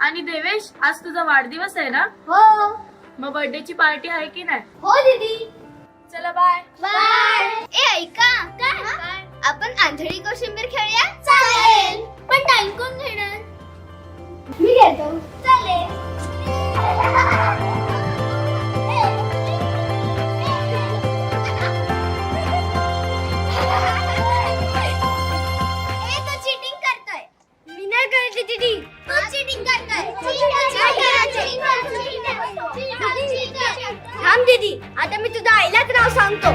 आणि देवेश आज तुझा वाढदिवस आहे ना? हो. मग बर्थडे ची पार्टी आहे की नाही? हो दीदी. चला बाय बाय ए ऐका. आपण आंधळी कोशिंबीर खेळूया? चालेल. पण टाइम दीदी आता मी तुझ्या आईलाच नाव सांगतो.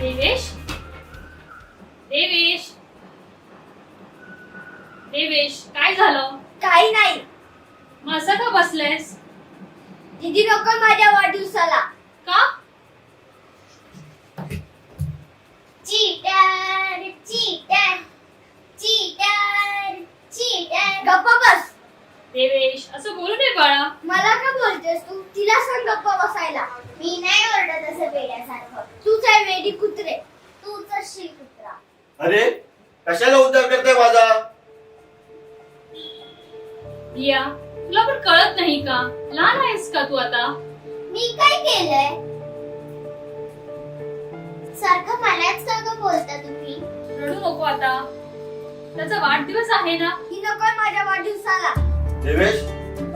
देवेश? देवेश? देवेश काय झालं? काही नाही. मग असं का बसलेस? दीदी नको माझ्या वाढदिवसाला का चीटर चीटर चीटर चीटर गप्प बस देवेश असं बोलू नये बाळा. मला का बोलतेस तू? तिला सांग गप्प बसायला. मी नाही ओरडत असं वेड्यासारखं. तूच आहे वेडी कुत्रे. तूच असशील कुत्रा. अरे कशाला उद्धार करताय माझा? या तुला पण कळत नाही का? लहान आहेस का तू आता? मी काय केलंय? सारखं मलाच का ग बोलता तुम्ही? रडू नको आता. त्याचा वाढदिवस आहे ना? ही नको माझ्या वाढदिवसाला. देवेश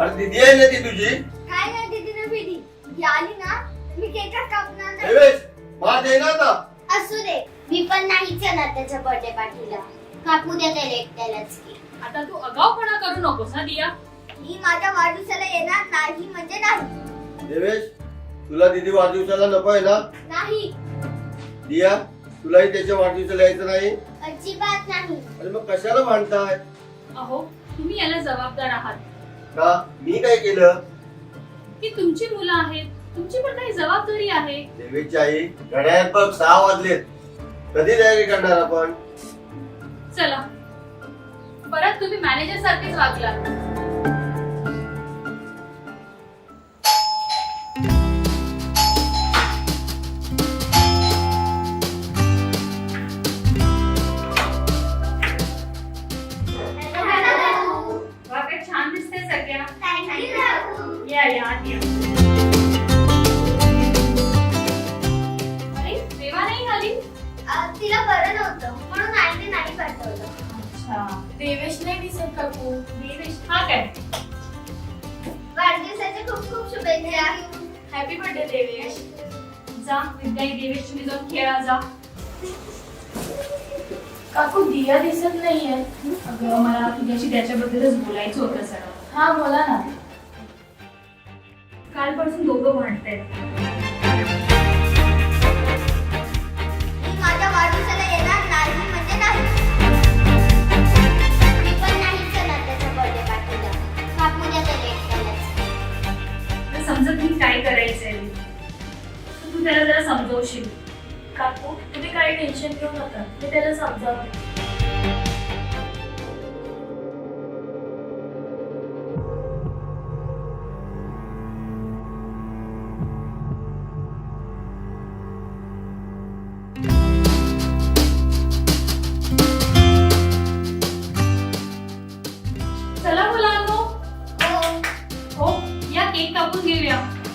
अरे दिदी आहे ना ती तुझी? काय नाही दीदी ना बेडी ही आली ना मी केकच कापणार नाही. देवेश मा दे ना आता. असू दे मी पण नाहीच येणार त्याच्या बर्थडे पार्टीला कापू द्या त्याला एकट्यालाच की. आता तू अगावपणा करू नकोस ना दिया? मी माझ्या वाढदिवसाला येणार नाही म्हणजे नाही. देवेश तुला दिदी वाढदिवसाला नको आहे ना? नाही. दिया तुलाही त्याच्या वाढदिवसाला यायचं नाही? अजिबात नाही. अरे मग कशाला भांडताय अहो तुम्ही याला जबाबदार आहात. का? मी काय केलं? की तुमची मुलं आहेत. तुमची पण काही जबाबदारी आहे. देवीची आई घड्याळात बघ सहा वाजलेत. कधी तयारी करणार आपण? चला. परत तुम्ही मॅनेजर सारखेच वागला सगळ्या या या अरे देवा नाही आली तिला बरं नव्हतं म्हणून आईने नाही पाठवलं अच्छा देवेश नाही दिसत काकू देवेश हा काय वाढदिवसाच्या खूप खूप शुभेच्छा हॅपी बर्थडे देवेश जा विद्याई देवेश तुम्ही जाऊन खेळा जा काकू दिया दिसत नाहीये. अगं मला तुझ्याशी त्याच्याबद्दलच बोलायचं होतं सर हा बोला ना. कालपासून दोघं भांडतायत.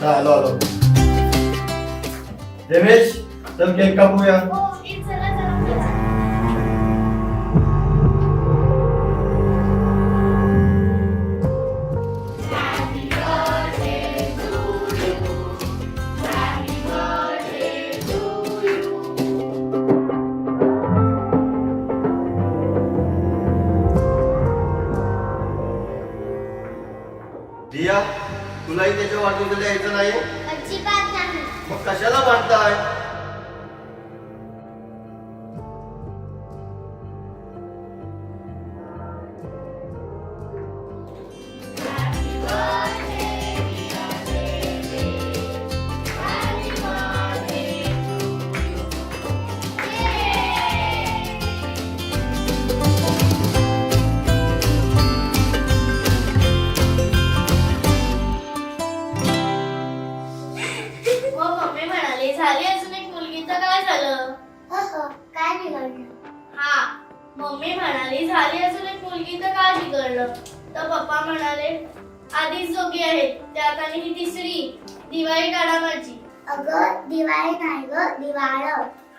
घेऊया हा आलो आलो देवेश चल केक कापूया हो ए, चला चला दिया तुलाही त्याच्या वाढदिवसाला यायचं नाही अजिबात नाही. मग कशाला भांडताय? मम्मी म्हणाली झाली अजून एक मुलगी तर काय बिघडलं? तर पप्पा म्हणाले आधीच जोगी आहेत त्यात आणि ही तिसरी दिवाळी काढा माझी अगं दिवाळी नाही ग दिवाळ.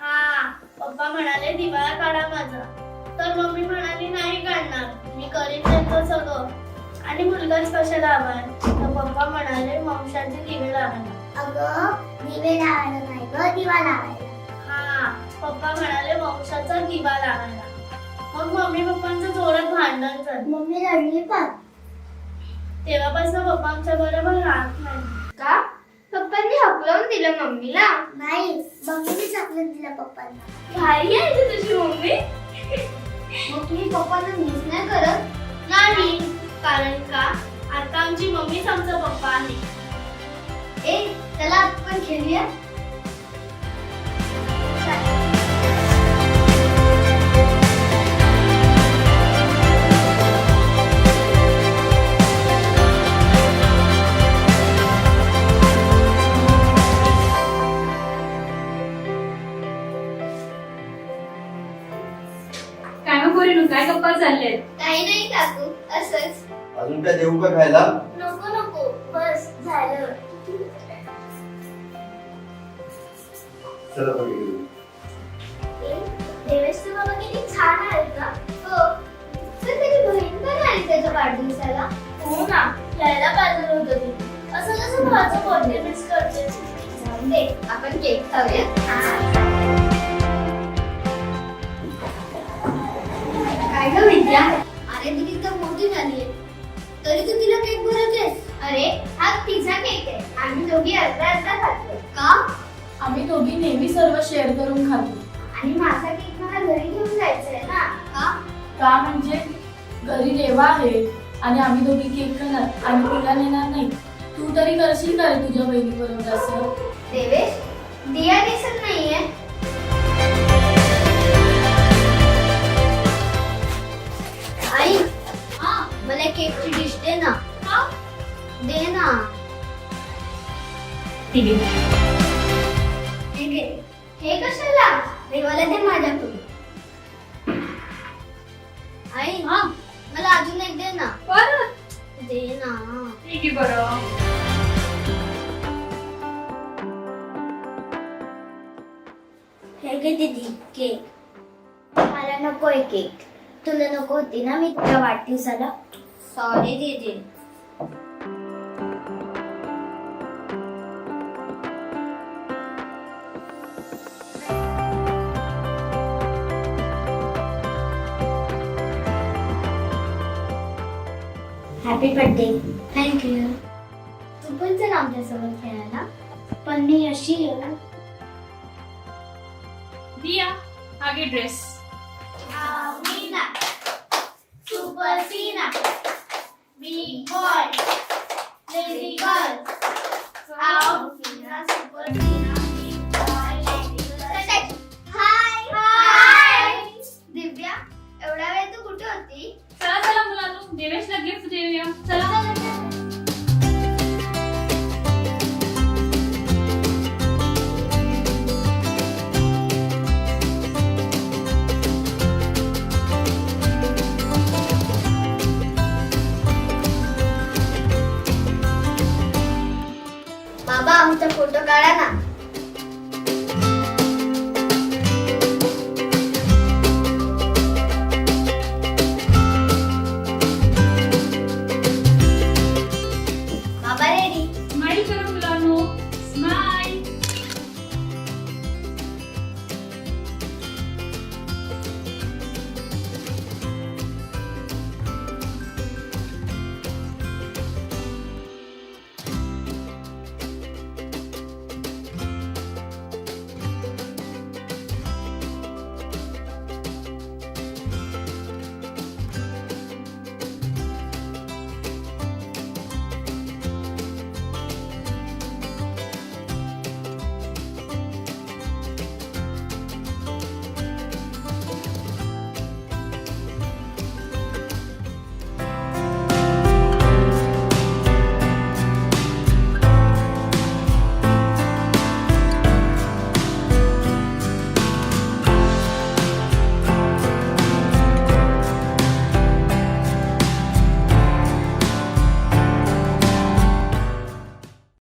हा पप्पा म्हणाले दिवाळा काढा माझा. तर मम्मी म्हणाली नाही काढणार मी करीन त्यांचं सगळं. आणि मुलगाच कशाला हवाय तर पप्पा म्हणाले वंशाचे दिवे लावायला. अगं दिवे लावायला नाही ग दिवा लावायला. हा पप्पा म्हणाले वंशाचा दिवा लावायला. मग मम्मी पप्पांचं जोरात भांडण झालं. मम्मी रडली पण. तेव्हापासून पप्पा आमच्या बरोबर राहत नाही. का? पप्पांनी हकलवून दिलं मम्मीला? नाही. मम्मीने हकलून दिलं पप्पांना. भारी आहे ती तुझी मम्मी. मग तुम्ही पप्पांना मिस नाही करत. नाही. कारण का? आता आमची मम्मीच आमचा पप्पा आहे. ए चला आपण खेळूया. काय देऊ का खायला? नको नको. बस झालं. चला बघू देवेशचं बाबा किती छान आहेत का हो. तर त्याची बहीण पण आली त्याच्या वाढदिवसाला हो ना. यायला पाहिजे होतं ती. असं कसं भावाचं मिस करते जाऊन दे आपण केक खाऊया रेवा आहे आणि आम्ही दोघी केक खाणार आणि तुला नेणार नाही तू तरी करशील का रे तुझ्या बहिणी बरोबर असं? देवेश दिया दिसत नाहीये. आई हा? मला केकची डिश दे ना. दे ना. ठीक आहे. ठीक आहे. हे कशाला? देवाला दे माझ्याकडून. आई हा? मला अजून एक दे ना. बरं दे ना. ठीक आहे बरं. हे घे दीदी केक. मला नकोय केक. तुला नको होती ना मी तुझ्या वाढदिवसाला. सॉरी दीदी. हॅपी बर्थडे थँक्यू तू पण चल आमच्यासोबत खेळायला पण मी अशी आहे ना दिया आगे dress Amina, Super Sina, Big Boy, Lady Girl, Alvina, Super Sina. punto Carana. ना बाबा